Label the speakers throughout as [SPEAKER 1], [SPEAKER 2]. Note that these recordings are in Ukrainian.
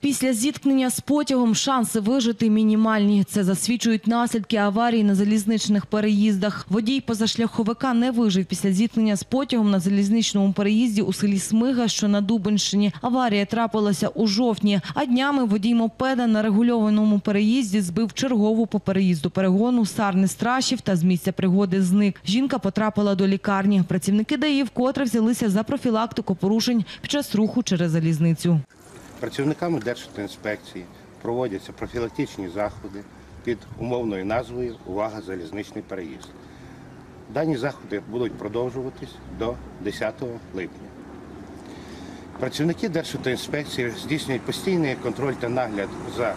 [SPEAKER 1] Після зіткнення з потягом шанси вижити мінімальні. Це засвідчують наслідки аварії на залізничних переїздах. Водій позашляховика не вижив після зіткнення з потягом на залізничному переїзді у селі Смига, що на Дубенщині. Аварія трапилася у жовтні, а днями водій мопеда на регульованому переїзді збив чергову по переїзду перегону, сарни страшів та з місця пригоди зник. Жінка потрапила до лікарні. Працівники ДАІ вкотре взялися за профілактику порушень під час руху через залізницю.
[SPEAKER 2] Працівниками Державтоінспекції проводяться профілактичні заходи під умовною назвою Увага залізничний переїзд. Дані заходи будуть продовжуватись до 10 липня. Працівники Державтоінспекції здійснюють постійний контроль та нагляд за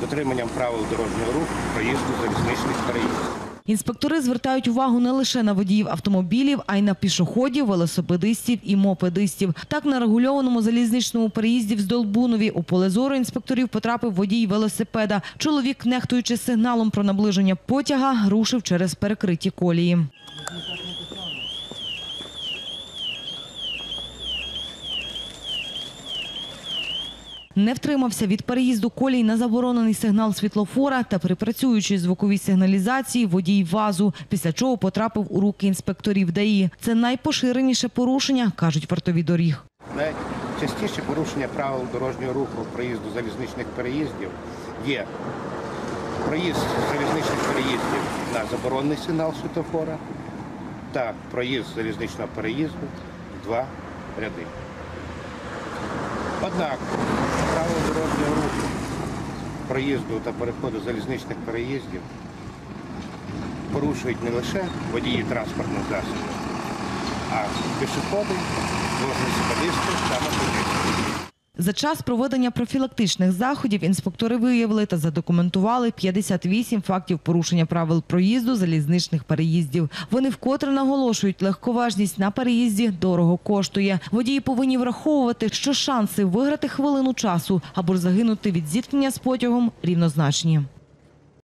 [SPEAKER 2] дотриманням правил дорожнього руху проїзду залізничних переїздів.
[SPEAKER 1] Інспектори звертають увагу не лише на водіїв автомобілів, а й на пішоходів, велосипедистів і мопедистів. Так, на регульованому залізничному переїзді в Здолбунові у поле зору інспекторів потрапив водій велосипеда. Чоловік, нехтуючи сигналом про наближення потяга, рушив через перекриті колії. Не втримався від переїзду колій на заборонений сигнал світлофора та при працюючій звуковій сигналізації водій вазу, після чого потрапив у руки інспекторів ДАІ. Це найпоширеніше порушення, кажуть вартові доріг.
[SPEAKER 2] Найчастіше порушення правил дорожнього руху проїзду залізничних переїздів є проїзд залізничних переїздів на заборонений сигнал світофора та проїзд залізничного переїзду в два ряди. Однак правила дорожнього руху проїзду та переходу залізничних переїздів порушують не лише водії транспортних засобів, а пішоходи, велосипедисти та мотоцикlisти.
[SPEAKER 1] За час проведення профілактичних заходів інспектори виявили та задокументували 58 фактів порушення правил проїзду залізничних переїздів. Вони вкотре наголошують, легковажність на переїзді дорого коштує. Водії повинні враховувати, що шанси виграти хвилину часу або ж загинути від зіткнення з потягом рівнозначні.